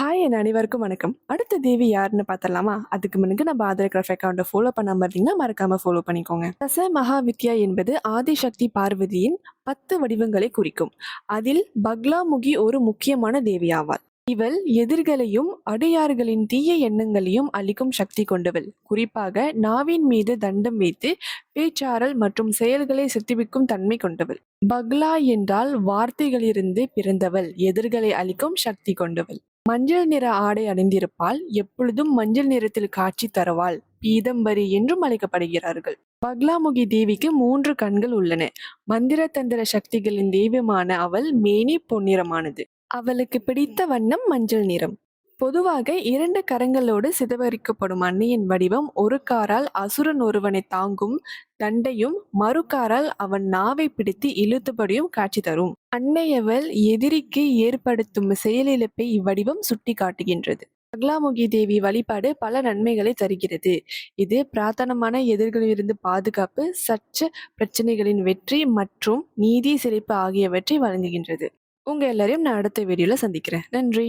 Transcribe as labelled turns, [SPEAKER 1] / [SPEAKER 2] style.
[SPEAKER 1] Hi என் அனைவருக்கும் வணக்கம். அடுத்த தேவி யாருன்னு பார்த்தலாமா அதுக்கு முன்னுக்கு நம்ம ஆதார் கிராஃப் அக்கௌண்ட்டை ஃபாலோ பண்ணாமல் இருந்தீங்கன்னா மறக்காம ஃபாலோ பண்ணிக்கோங்க. தச மகாவித்யா என்பது ஆதிசக்தி பார்வதியின் பத்து வடிவங்களை குறிக்கும். அதில் பக்லாமுகி ஒரு முக்கியமான தேவி இவள் எதிர்களையும் அடியார்களின் தீய எண்ணங்களையும் அளிக்கும் சக்தி கொண்டவள். குறிப்பாக நாவின் மீது தண்டம் வைத்து பேச்சாரல் மற்றும் செயல்களை சித்திவிக்கும் தன்மை கொண்டவள். பக்லா என்றால் வார்த்தைகளிலிருந்து பிறந்தவள். எதிர்களை அளிக்கும் சக்தி கொண்டவள். மஞ்சள் நிற ஆடை அணிந்திருப்பால் எப்பொழுதும் மஞ்சள் நிறத்தில் காட்சி தருவாள். பீதம்பரி என்றும் அழைக்கப்படுகிறார்கள். பக்லாமுகி தேவிக்கு மூன்று கண்கள் உள்ளன. மந்திர தந்திர சக்திகளின் தெய்வமான அவள் மேனி பொன்னிறமானது. அவளுக்கு பிடித்த வண்ணம் மஞ்சள் நிறம். பொதுவாக இரண்டு கரங்களோடு சிதவரிக்கப்படும் அன்னையின் வடிவம் ஒரு காரால் அசுரன் ஒருவனை தாங்கும் தண்டையும் மறுகாரால் அவன் நாவை பிடித்து இழுத்தபடியும் காட்சி தரும். அன்னையவள் எதிரிக்கு ஏற்படுத்தும் செயலிழப்பை இவ்வடிவம் சுட்டி காட்டுகின்றது அக்லாமுகி தேவி வழிபாடு பல நன்மைகளை தருகிறது. இது பிரார்த்தனமான எதிர்களிலிருந்து பாதுகாப்பு சச்ச பிரச்சனைகளின் வெற்றி மற்றும் நீதி சிரிப்பு ஆகியவற்றை வழங்குகின்றது. உங்க எல்லாரையும் நான் அடுத்த வீடியோல சந்திக்கிறேன். நன்றி.